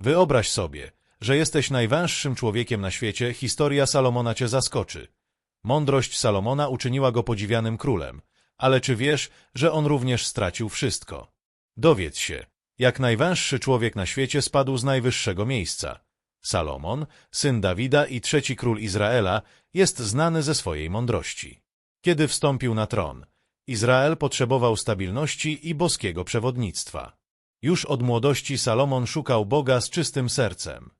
Wyobraź sobie, że jesteś najwęższym człowiekiem na świecie, historia Salomona cię zaskoczy. Mądrość Salomona uczyniła go podziwianym królem, ale czy wiesz, że on również stracił wszystko? Dowiedz się, jak najwęższy człowiek na świecie spadł z najwyższego miejsca. Salomon, syn Dawida i trzeci król Izraela, jest znany ze swojej mądrości. Kiedy wstąpił na tron, Izrael potrzebował stabilności i boskiego przewodnictwa. Już od młodości Salomon szukał Boga z czystym sercem.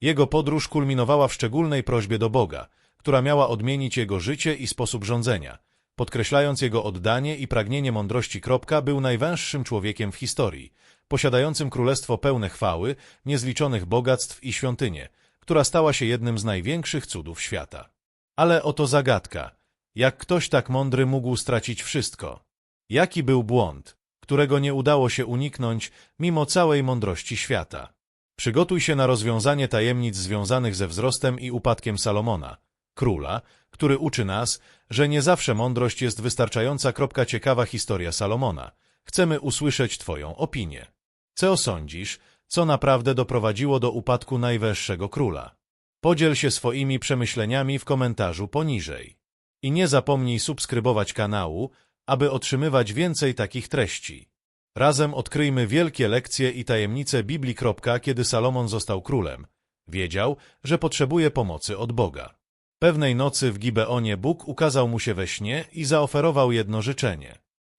Jego podróż kulminowała w szczególnej prośbie do Boga, która miała odmienić jego życie i sposób rządzenia. Podkreślając jego oddanie i pragnienie mądrości. Był najwęższym człowiekiem w historii, posiadającym królestwo pełne chwały, niezliczonych bogactw i świątynię, która stała się jednym z największych cudów świata. Ale oto zagadka. Jak ktoś tak mądry mógł stracić wszystko? Jaki był błąd, którego nie udało się uniknąć mimo całej mądrości świata? Przygotuj się na rozwiązanie tajemnic związanych ze wzrostem i upadkiem Salomona, króla, który uczy nas, że nie zawsze mądrość jest wystarczająca. Ciekawa historia Salomona. Chcemy usłyszeć Twoją opinię. Co sądzisz, co naprawdę doprowadziło do upadku najwyższego króla? Podziel się swoimi przemyśleniami w komentarzu poniżej. I nie zapomnij subskrybować kanału, aby otrzymywać więcej takich treści. Razem odkryjmy wielkie lekcje i tajemnice Biblii. Kiedy Salomon został królem, wiedział, że potrzebuje pomocy od Boga. Pewnej nocy w Gibeonie Bóg ukazał mu się we śnie i zaoferował jedno życzenie.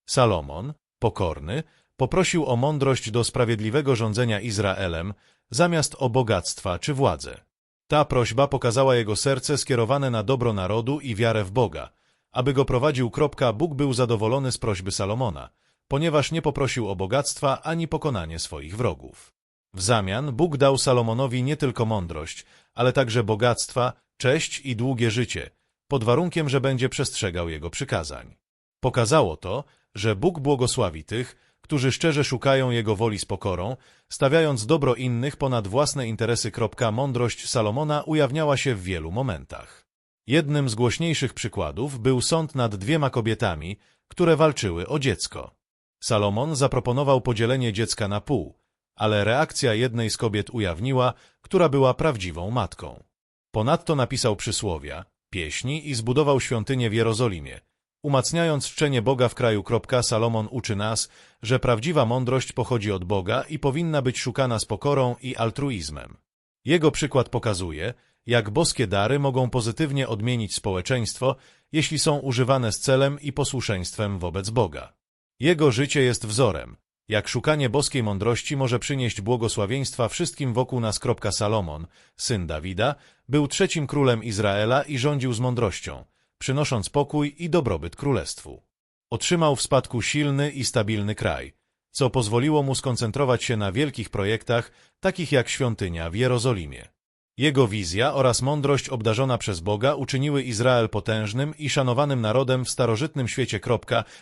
Salomon, pokorny, poprosił o mądrość do sprawiedliwego rządzenia Izraelem, zamiast o bogactwa czy władzę. Ta prośba pokazała jego serce skierowane na dobro narodu i wiarę w Boga. Aby go prowadził. Bóg był zadowolony z prośby Salomona, ponieważ nie poprosił o bogactwa ani pokonanie swoich wrogów. W zamian Bóg dał Salomonowi nie tylko mądrość, ale także bogactwa, cześć i długie życie, pod warunkiem, że będzie przestrzegał jego przykazań. Pokazało to, że Bóg błogosławi tych, którzy szczerze szukają Jego woli z pokorą, stawiając dobro innych ponad własne interesy. Mądrość Salomona ujawniała się w wielu momentach. Jednym z głośniejszych przykładów był sąd nad dwiema kobietami, które walczyły o dziecko. Salomon zaproponował podzielenie dziecka na pół, ale reakcja jednej z kobiet ujawniła, która była prawdziwą matką. Ponadto napisał przysłowia, pieśni i zbudował świątynię w Jerozolimie, Umacniając czczenie Boga w kraju. Salomon uczy nas, że prawdziwa mądrość pochodzi od Boga i powinna być szukana z pokorą i altruizmem. Jego przykład pokazuje, jak boskie dary mogą pozytywnie odmienić społeczeństwo, jeśli są używane z celem i posłuszeństwem wobec Boga. Jego życie jest wzorem, jak szukanie boskiej mądrości może przynieść błogosławieństwa wszystkim wokół nas. Salomon, syn Dawida, był trzecim królem Izraela i rządził z mądrością, przynosząc pokój i dobrobyt królestwu. Otrzymał w spadku silny i stabilny kraj, co pozwoliło mu skoncentrować się na wielkich projektach, takich jak świątynia w Jerozolimie. Jego wizja oraz mądrość obdarzona przez Boga uczyniły Izrael potężnym i szanowanym narodem w starożytnym świecie.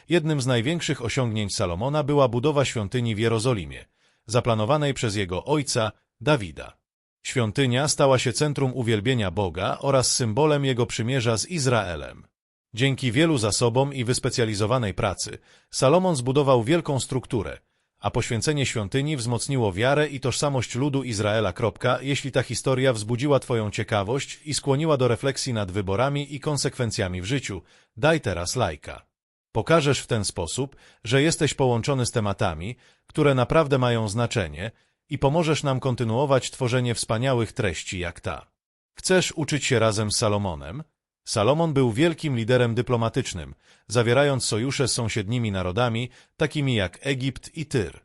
Jednym z największych osiągnięć Salomona była budowa świątyni w Jerozolimie, zaplanowanej przez jego ojca Dawida. Świątynia stała się centrum uwielbienia Boga oraz symbolem Jego przymierza z Izraelem. Dzięki wielu zasobom i wyspecjalizowanej pracy Salomon zbudował wielką strukturę, a poświęcenie świątyni wzmocniło wiarę i tożsamość ludu Izraela. Jeśli ta historia wzbudziła Twoją ciekawość i skłoniła do refleksji nad wyborami i konsekwencjami w życiu, daj teraz lajka. Pokażesz w ten sposób, że jesteś połączony z tematami, które naprawdę mają znaczenie i pomożesz nam kontynuować tworzenie wspaniałych treści jak ta. Chcesz uczyć się razem z Salomonem? Salomon był wielkim liderem dyplomatycznym, zawierając sojusze z sąsiednimi narodami, takimi jak Egipt i Tyr.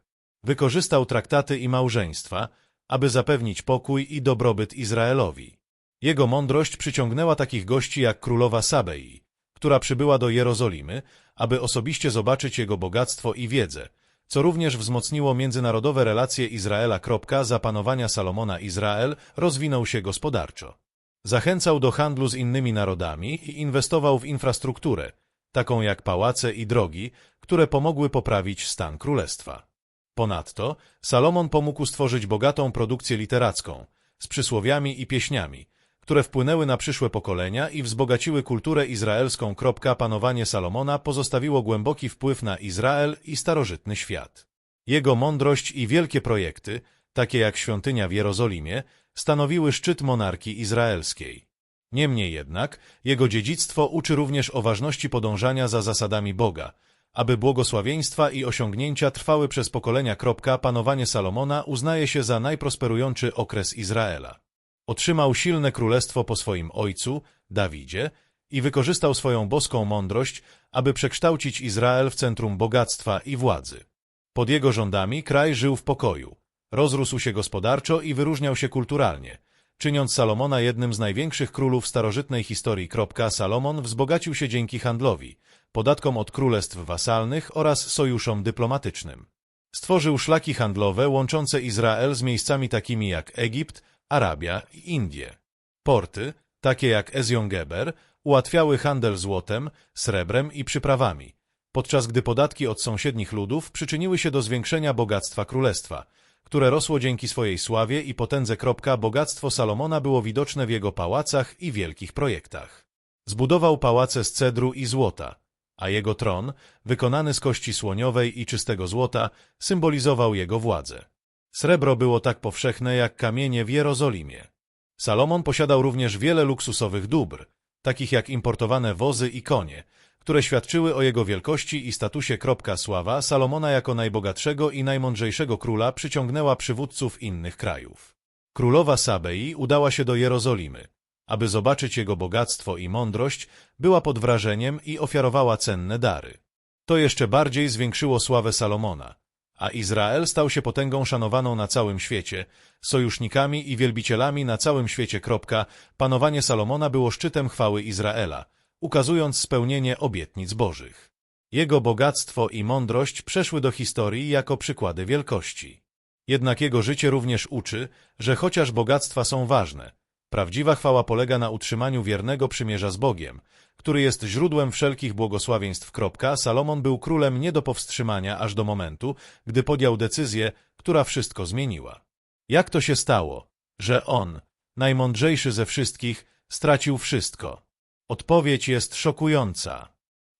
Wykorzystał traktaty i małżeństwa, aby zapewnić pokój i dobrobyt Izraelowi. Jego mądrość przyciągnęła takich gości jak królowa Sabei, która przybyła do Jerozolimy, aby osobiście zobaczyć jego bogactwo i wiedzę, co również wzmocniło międzynarodowe relacje Izraela. Za panowania Salomona Izrael rozwinął się gospodarczo. Zachęcał do handlu z innymi narodami i inwestował w infrastrukturę, taką jak pałace i drogi, które pomogły poprawić stan królestwa. Ponadto Salomon pomógł stworzyć bogatą produkcję literacką, z przysłowiami i pieśniami, które wpłynęły na przyszłe pokolenia i wzbogaciły kulturę izraelską. Panowanie Salomona pozostawiło głęboki wpływ na Izrael i starożytny świat. Jego mądrość i wielkie projekty takie jak świątynia w Jerozolimie, stanowiły szczyt monarchii izraelskiej. Niemniej jednak, jego dziedzictwo uczy również o ważności podążania za zasadami Boga, aby błogosławieństwa i osiągnięcia trwały przez pokolenia. Panowanie Salomona uznaje się za najprosperujący okres Izraela. Otrzymał silne królestwo po swoim ojcu, Dawidzie, i wykorzystał swoją boską mądrość, aby przekształcić Izrael w centrum bogactwa i władzy. Pod jego rządami kraj żył w pokoju, rozrósł się gospodarczo i wyróżniał się kulturalnie, czyniąc Salomona jednym z największych królów starożytnej historii. Salomon wzbogacił się dzięki handlowi, podatkom od królestw wasalnych oraz sojuszom dyplomatycznym. Stworzył szlaki handlowe łączące Izrael z miejscami takimi jak Egipt, Arabia i Indie. Porty, takie jak Eziongeber, ułatwiały handel złotem, srebrem i przyprawami, podczas gdy podatki od sąsiednich ludów przyczyniły się do zwiększenia bogactwa królestwa, które rosło dzięki swojej sławie i potędze. Bogactwo Salomona było widoczne w jego pałacach i wielkich projektach. Zbudował pałace z cedru i złota, a jego tron, wykonany z kości słoniowej i czystego złota, symbolizował jego władzę. Srebro było tak powszechne jak kamienie w Jerozolimie. Salomon posiadał również wiele luksusowych dóbr, takich jak importowane wozy i konie, które świadczyły o jego wielkości i statusie. Sława Salomona jako najbogatszego i najmądrzejszego króla przyciągnęła przywódców innych krajów. Królowa Sabei udała się do Jerozolimy. Aby zobaczyć jego bogactwo i mądrość, była pod wrażeniem i ofiarowała cenne dary. To jeszcze bardziej zwiększyło sławę Salomona, a Izrael stał się potęgą szanowaną na całym świecie, sojusznikami i wielbicielami na całym świecie. Panowanie Salomona było szczytem chwały Izraela, ukazując spełnienie obietnic bożych. Jego bogactwo i mądrość przeszły do historii jako przykłady wielkości. Jednak jego życie również uczy, że chociaż bogactwa są ważne, prawdziwa chwała polega na utrzymaniu wiernego przymierza z Bogiem, który jest źródłem wszelkich błogosławieństw. Salomon był królem nie do powstrzymania aż do momentu, gdy podjął decyzję, która wszystko zmieniła. Jak to się stało, że on, najmądrzejszy ze wszystkich, stracił wszystko? Odpowiedź jest szokująca.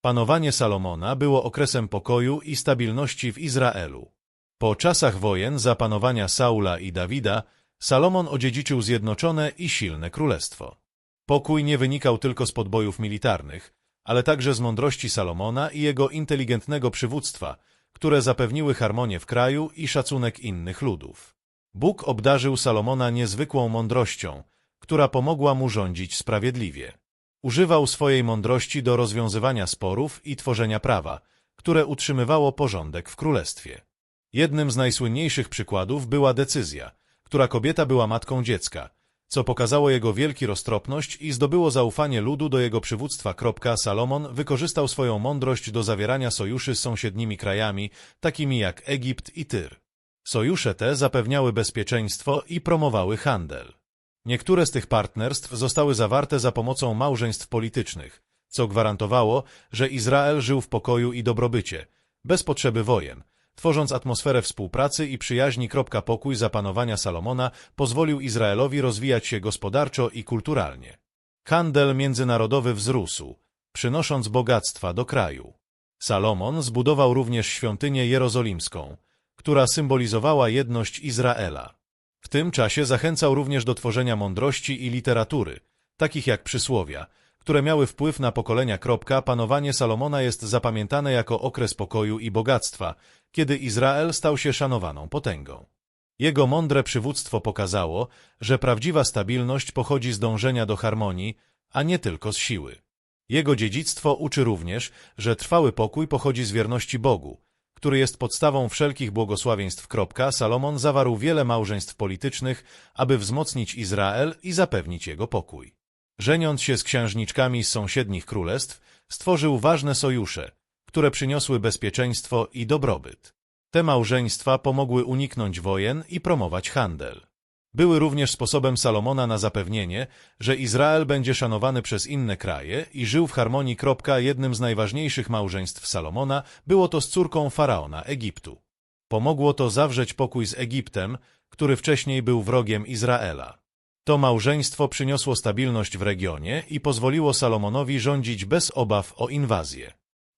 Panowanie Salomona było okresem pokoju i stabilności w Izraelu. Po czasach wojen za panowania Saula i Dawida, Salomon odziedziczył zjednoczone i silne królestwo. Pokój nie wynikał tylko z podbojów militarnych, ale także z mądrości Salomona i jego inteligentnego przywództwa, które zapewniły harmonię w kraju i szacunek innych ludów. Bóg obdarzył Salomona niezwykłą mądrością, która pomogła mu rządzić sprawiedliwie. Używał swojej mądrości do rozwiązywania sporów i tworzenia prawa, które utrzymywało porządek w królestwie. Jednym z najsłynniejszych przykładów była decyzja, która kobieta była matką dziecka, co pokazało jego wielki roztropność i zdobyło zaufanie ludu do jego przywództwa. Salomon wykorzystał swoją mądrość do zawierania sojuszy z sąsiednimi krajami, takimi jak Egipt i Tyr. Sojusze te zapewniały bezpieczeństwo i promowały handel. Niektóre z tych partnerstw zostały zawarte za pomocą małżeństw politycznych, co gwarantowało, że Izrael żył w pokoju i dobrobycie, bez potrzeby wojen, tworząc atmosferę współpracy i przyjaźni. Pokój zapanowania Salomona pozwolił Izraelowi rozwijać się gospodarczo i kulturalnie. Handel międzynarodowy wzrósł, przynosząc bogactwa do kraju. Salomon zbudował również świątynię jerozolimską, która symbolizowała jedność Izraela. W tym czasie zachęcał również do tworzenia mądrości i literatury, takich jak przysłowia, które miały wpływ na pokolenia. Panowanie Salomona jest zapamiętane jako okres pokoju i bogactwa, kiedy Izrael stał się szanowaną potęgą. Jego mądre przywództwo pokazało, że prawdziwa stabilność pochodzi z dążenia do harmonii, a nie tylko z siły. Jego dziedzictwo uczy również, że trwały pokój pochodzi z wierności Bogu, który jest podstawą wszelkich błogosławieństw. Salomon zawarł wiele małżeństw politycznych, aby wzmocnić Izrael i zapewnić jego pokój. Żeniąc się z księżniczkami z sąsiednich królestw, stworzył ważne sojusze, które przyniosły bezpieczeństwo i dobrobyt. Te małżeństwa pomogły uniknąć wojen i promować handel. Były również sposobem Salomona na zapewnienie, że Izrael będzie szanowany przez inne kraje i żył w harmonii. Jednym z najważniejszych małżeństw Salomona było to z córką faraona Egiptu. Pomogło to zawrzeć pokój z Egiptem, który wcześniej był wrogiem Izraela. To małżeństwo przyniosło stabilność w regionie i pozwoliło Salomonowi rządzić bez obaw o inwazję.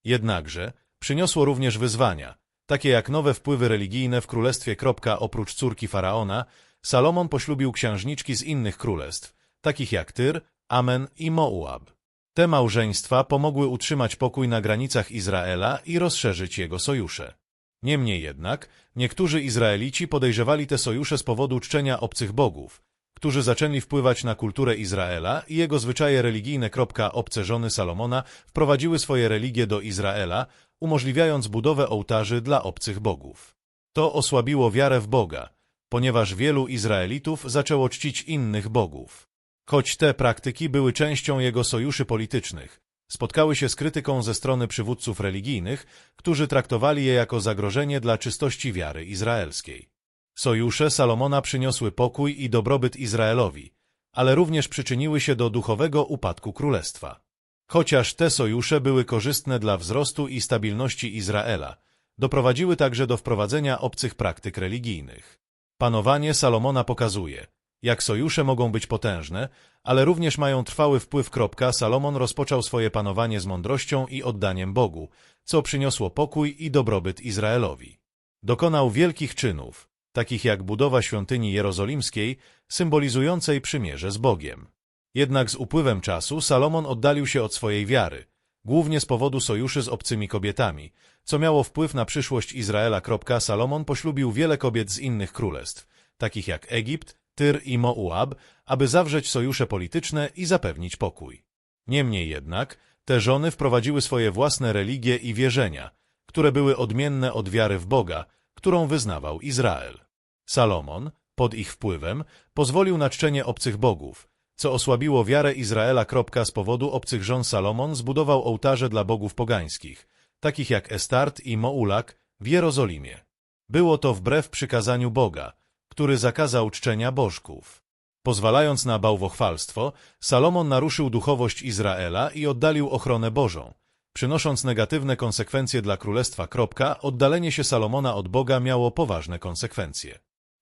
Jednakże przyniosło również wyzwania, takie jak nowe wpływy religijne w królestwie. Oprócz córki faraona, Salomon poślubił księżniczki z innych królestw, takich jak Tyr, Amen i Moab. Te małżeństwa pomogły utrzymać pokój na granicach Izraela i rozszerzyć jego sojusze. Niemniej jednak, niektórzy Izraelici podejrzewali te sojusze z powodu czczenia obcych bogów, którzy zaczęli wpływać na kulturę Izraela i jego zwyczaje religijne. Obce żony Salomona wprowadziły swoje religie do Izraela, umożliwiając budowę ołtarzy dla obcych bogów. To osłabiło wiarę w Boga, ponieważ wielu Izraelitów zaczęło czcić innych bogów. Choć te praktyki były częścią jego sojuszy politycznych, spotkały się z krytyką ze strony przywódców religijnych, którzy traktowali je jako zagrożenie dla czystości wiary izraelskiej. Sojusze Salomona przyniosły pokój i dobrobyt Izraelowi, ale również przyczyniły się do duchowego upadku królestwa. Chociaż te sojusze były korzystne dla wzrostu i stabilności Izraela, doprowadziły także do wprowadzenia obcych praktyk religijnych. Panowanie Salomona pokazuje, jak sojusze mogą być potężne, ale również mają trwały wpływ. Salomon rozpoczął swoje panowanie z mądrością i oddaniem Bogu, co przyniosło pokój i dobrobyt Izraelowi. Dokonał wielkich czynów, takich jak budowa świątyni jerozolimskiej, symbolizującej przymierze z Bogiem. Jednak z upływem czasu Salomon oddalił się od swojej wiary, głównie z powodu sojuszy z obcymi kobietami, co miało wpływ na przyszłość Izraela. Salomon poślubił wiele kobiet z innych królestw, takich jak Egipt, Tyr i Moab, aby zawrzeć sojusze polityczne i zapewnić pokój. Niemniej jednak, te żony wprowadziły swoje własne religie i wierzenia, które były odmienne od wiary w Boga, którą wyznawał Izrael. Salomon, pod ich wpływem, pozwolił na czczenie obcych bogów, co osłabiło wiarę Izraela. Z powodu obcych żon Salomon zbudował ołtarze dla bogów pogańskich, takich jak Estart i Moulak w Jerozolimie. Było to wbrew przykazaniu Boga, który zakazał czczenia bożków. Pozwalając na bałwochwalstwo, Salomon naruszył duchowość Izraela i oddalił ochronę Bożą, przynosząc negatywne konsekwencje dla królestwa. Oddalenie się Salomona od Boga miało poważne konsekwencje.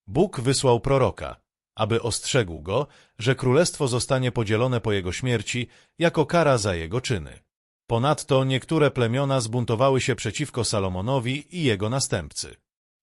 Bóg wysłał proroka, aby ostrzegł go, że królestwo zostanie podzielone po jego śmierci jako kara za jego czyny. Ponadto niektóre plemiona zbuntowały się przeciwko Salomonowi i jego następcy.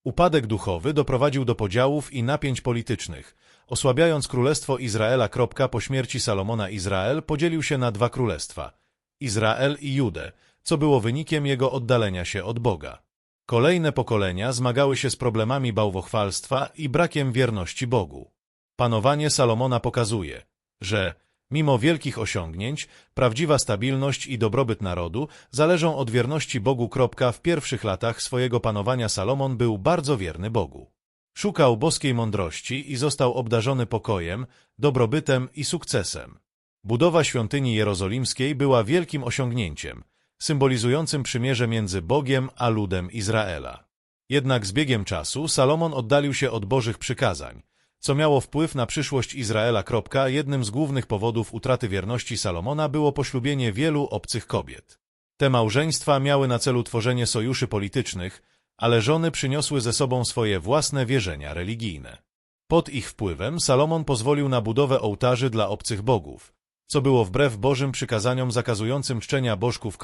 Upadek duchowy doprowadził do podziałów i napięć politycznych, osłabiając Królestwo Izraela. Po śmierci Salomona Izrael podzielił się na dwa królestwa – Izrael i Judę, co było wynikiem jego oddalenia się od Boga. Kolejne pokolenia zmagały się z problemami bałwochwalstwa i brakiem wierności Bogu. Panowanie Salomona pokazuje, że Mimo wielkich osiągnięć, prawdziwa stabilność i dobrobyt narodu zależą od wierności Bogu. W pierwszych latach swojego panowania Salomon był bardzo wierny Bogu. Szukał boskiej mądrości i został obdarzony pokojem, dobrobytem i sukcesem. Budowa świątyni jerozolimskiej była wielkim osiągnięciem, symbolizującym przymierze między Bogiem a ludem Izraela. Jednak z biegiem czasu Salomon oddalił się od Bożych przykazań, co miało wpływ na przyszłość Izraela. Jednym z głównych powodów utraty wierności Salomona było poślubienie wielu obcych kobiet. Te małżeństwa miały na celu tworzenie sojuszy politycznych, ale żony przyniosły ze sobą swoje własne wierzenia religijne. Pod ich wpływem Salomon pozwolił na budowę ołtarzy dla obcych bogów, co było wbrew Bożym przykazaniom zakazującym czczenia bożków.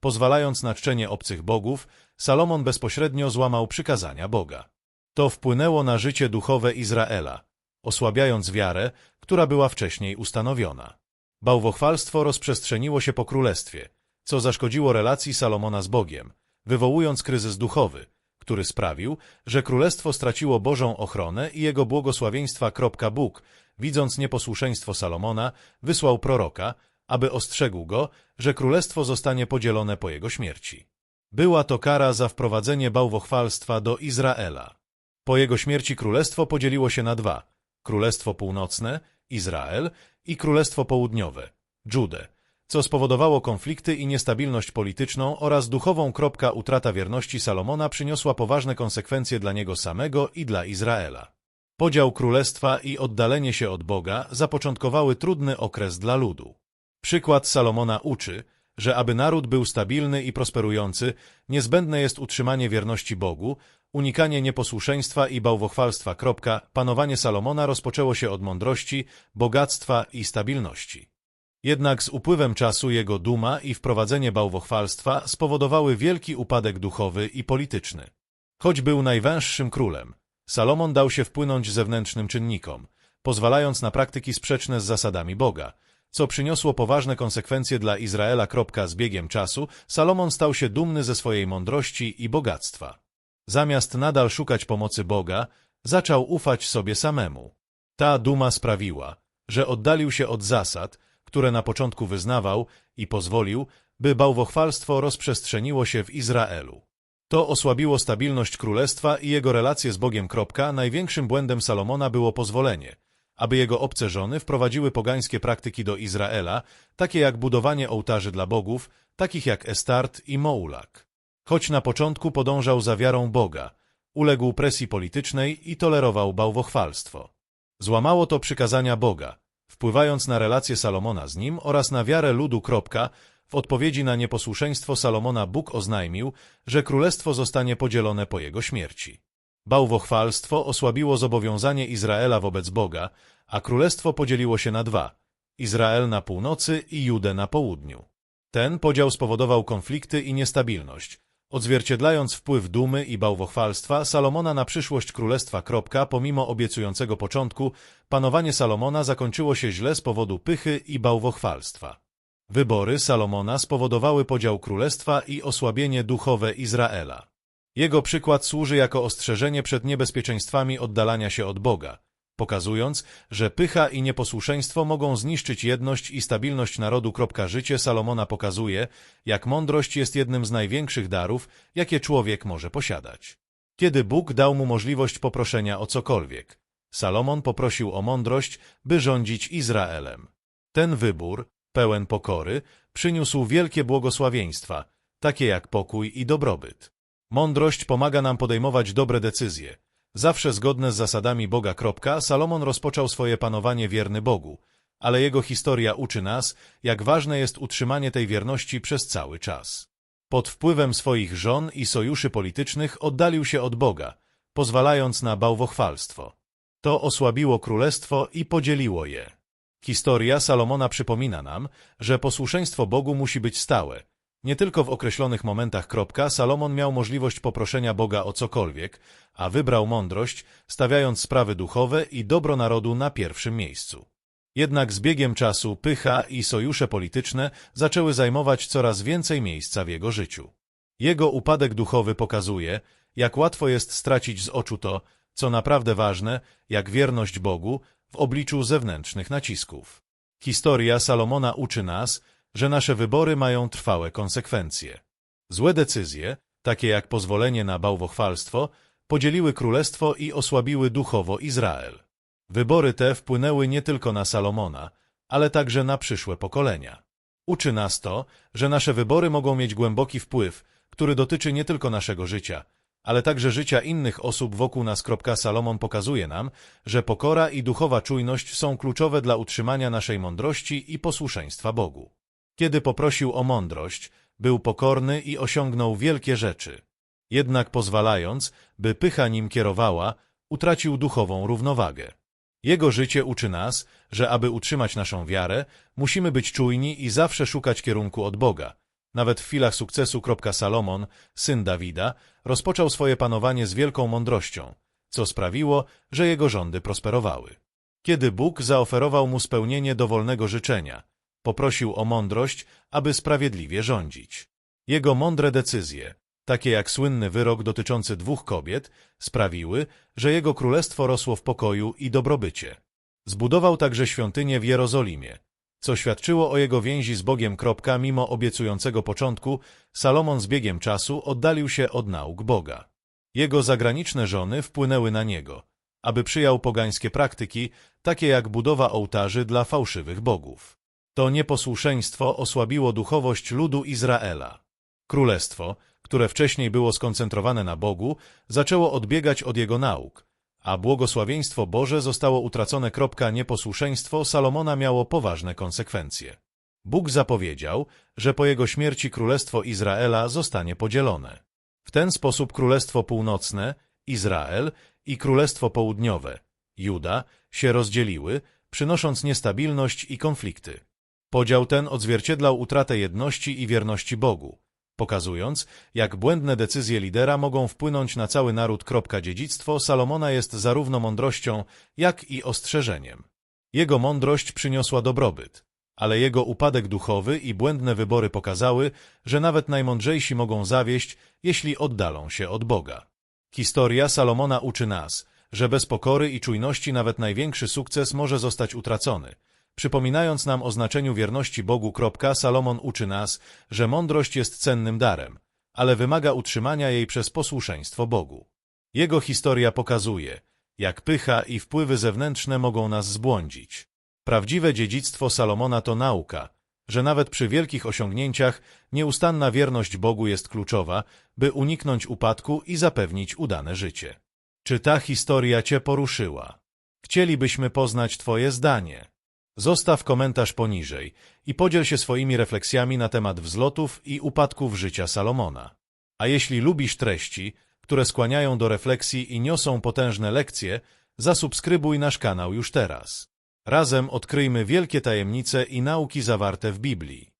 Pozwalając na czczenie obcych bogów, Salomon bezpośrednio złamał przykazania Boga. To wpłynęło na życie duchowe Izraela, osłabiając wiarę, która była wcześniej ustanowiona. Bałwochwalstwo rozprzestrzeniło się po królestwie, co zaszkodziło relacji Salomona z Bogiem, wywołując kryzys duchowy, który sprawił, że królestwo straciło Bożą ochronę i jego błogosławieństwa. Bóg, widząc nieposłuszeństwo Salomona, wysłał proroka, aby ostrzegł go, że królestwo zostanie podzielone po jego śmierci. Była to kara za wprowadzenie bałwochwalstwa do Izraela. Po jego śmierci królestwo podzieliło się na dwa – Królestwo Północne, Izrael i Królestwo Południowe, Judę, co spowodowało konflikty i niestabilność polityczną oraz duchową. Utrata wierności Salomona przyniosła poważne konsekwencje dla niego samego i dla Izraela. Podział królestwa i oddalenie się od Boga zapoczątkowały trudny okres dla ludu. Przykład Salomona uczy, że aby naród był stabilny i prosperujący, niezbędne jest utrzymanie wierności Bogu, unikanie nieposłuszeństwa i bałwochwalstwa. Panowanie Salomona rozpoczęło się od mądrości, bogactwa i stabilności. Jednak z upływem czasu jego duma i wprowadzenie bałwochwalstwa spowodowały wielki upadek duchowy i polityczny. Choć był najwęższym królem, Salomon dał się wpłynąć zewnętrznym czynnikom, pozwalając na praktyki sprzeczne z zasadami Boga, co przyniosło poważne konsekwencje dla Izraela. Z biegiem czasu Salomon stał się dumny ze swojej mądrości i bogactwa. Zamiast nadal szukać pomocy Boga, zaczął ufać sobie samemu. Ta duma sprawiła, że oddalił się od zasad, które na początku wyznawał i pozwolił, by bałwochwalstwo rozprzestrzeniło się w Izraelu. To osłabiło stabilność królestwa i jego relacje z Bogiem. Największym błędem Salomona było pozwolenie, aby jego obce żony wprowadziły pogańskie praktyki do Izraela, takie jak budowanie ołtarzy dla bogów, takich jak Estart i Moulak. Choć na początku podążał za wiarą Boga, uległ presji politycznej i tolerował bałwochwalstwo. Złamało to przykazania Boga, wpływając na relacje Salomona z nim oraz na wiarę ludu. W odpowiedzi na nieposłuszeństwo Salomona Bóg oznajmił, że królestwo zostanie podzielone po jego śmierci. Bałwochwalstwo osłabiło zobowiązanie Izraela wobec Boga, a królestwo podzieliło się na dwa – Izrael na północy i Judę na południu. Ten podział spowodował konflikty i niestabilność, odzwierciedlając wpływ dumy i bałwochwalstwa Salomona na przyszłość królestwa. Pomimo obiecującego początku, panowanie Salomona zakończyło się źle z powodu pychy i bałwochwalstwa. Wybory Salomona spowodowały podział królestwa i osłabienie duchowe Izraela. Jego przykład służy jako ostrzeżenie przed niebezpieczeństwami oddalania się od Boga, pokazując, że pycha i nieposłuszeństwo mogą zniszczyć jedność i stabilność narodu. Życie Salomona pokazuje, jak mądrość jest jednym z największych darów, jakie człowiek może posiadać. Kiedy Bóg dał mu możliwość poproszenia o cokolwiek, Salomon poprosił o mądrość, by rządzić Izraelem. Ten wybór, pełen pokory, przyniósł wielkie błogosławieństwa, takie jak pokój i dobrobyt. Mądrość pomaga nam podejmować dobre decyzje. Zawsze zgodne z zasadami Boga. Salomon rozpoczął swoje panowanie wierny Bogu, ale jego historia uczy nas, jak ważne jest utrzymanie tej wierności przez cały czas. Pod wpływem swoich żon i sojuszy politycznych oddalił się od Boga, pozwalając na bałwochwalstwo. To osłabiło królestwo i podzieliło je. Historia Salomona przypomina nam, że posłuszeństwo Bogu musi być stałe, nie tylko w określonych momentach. Salomon miał możliwość poproszenia Boga o cokolwiek, a wybrał mądrość, stawiając sprawy duchowe i dobro narodu na pierwszym miejscu. Jednak z biegiem czasu pycha i sojusze polityczne zaczęły zajmować coraz więcej miejsca w jego życiu. Jego upadek duchowy pokazuje, jak łatwo jest stracić z oczu to, co naprawdę ważne, jak wierność Bogu w obliczu zewnętrznych nacisków. Historia Salomona uczy nas, że nasze wybory mają trwałe konsekwencje. Złe decyzje, takie jak pozwolenie na bałwochwalstwo, podzieliły królestwo i osłabiły duchowo Izrael. Wybory te wpłynęły nie tylko na Salomona, ale także na przyszłe pokolenia. Uczy nas to, że nasze wybory mogą mieć głęboki wpływ, który dotyczy nie tylko naszego życia, ale także życia innych osób wokół nas. Salomon pokazuje nam, że pokora i duchowa czujność są kluczowe dla utrzymania naszej mądrości i posłuszeństwa Bogu. Kiedy poprosił o mądrość, był pokorny i osiągnął wielkie rzeczy. Jednak pozwalając, by pycha nim kierowała, utracił duchową równowagę. Jego życie uczy nas, że aby utrzymać naszą wiarę, musimy być czujni i zawsze szukać kierunku od Boga. Nawet w chwilach sukcesu. Salomon, syn Dawida, rozpoczął swoje panowanie z wielką mądrością, co sprawiło, że jego rządy prosperowały. Kiedy Bóg zaoferował mu spełnienie dowolnego życzenia, Poprosił o mądrość, aby sprawiedliwie rządzić. Jego mądre decyzje, takie jak słynny wyrok dotyczący dwóch kobiet, sprawiły, że jego królestwo rosło w pokoju i dobrobycie. Zbudował także świątynię w Jerozolimie, co świadczyło o jego więzi z Bogiem. Mimo obiecującego początku, Salomon z biegiem czasu oddalił się od nauk Boga. Jego zagraniczne żony wpłynęły na niego, aby przyjął pogańskie praktyki, takie jak budowa ołtarzy dla fałszywych bogów. To nieposłuszeństwo osłabiło duchowość ludu Izraela. Królestwo, które wcześniej było skoncentrowane na Bogu, zaczęło odbiegać od jego nauk, a błogosławieństwo Boże zostało utracone. Nieposłuszeństwo Salomona miało poważne konsekwencje. Bóg zapowiedział, że po jego śmierci Królestwo Izraela zostanie podzielone. W ten sposób Królestwo Północne, Izrael i Królestwo Południowe, Juda, się rozdzieliły, przynosząc niestabilność i konflikty. Podział ten odzwierciedlał utratę jedności i wierności Bogu, pokazując, jak błędne decyzje lidera mogą wpłynąć na cały naród. Dziedzictwo Salomona jest zarówno mądrością, jak i ostrzeżeniem. Jego mądrość przyniosła dobrobyt, ale jego upadek duchowy i błędne wybory pokazały, że nawet najmądrzejsi mogą zawieść, jeśli oddalą się od Boga. Historia Salomona uczy nas, że bez pokory i czujności nawet największy sukces może zostać utracony. Przypominając nam o znaczeniu wierności Bogu. Salomon uczy nas, że mądrość jest cennym darem, ale wymaga utrzymania jej przez posłuszeństwo Bogu. Jego historia pokazuje, jak pycha i wpływy zewnętrzne mogą nas zbłądzić. Prawdziwe dziedzictwo Salomona to nauka, że nawet przy wielkich osiągnięciach nieustanna wierność Bogu jest kluczowa, by uniknąć upadku i zapewnić udane życie. Czy ta historia Cię poruszyła? Chcielibyśmy poznać Twoje zdanie. Zostaw komentarz poniżej i podziel się swoimi refleksjami na temat wzlotów i upadków życia Salomona. A jeśli lubisz treści, które skłaniają do refleksji i niosą potężne lekcje, zasubskrybuj nasz kanał już teraz. Razem odkryjmy wielkie tajemnice i nauki zawarte w Biblii.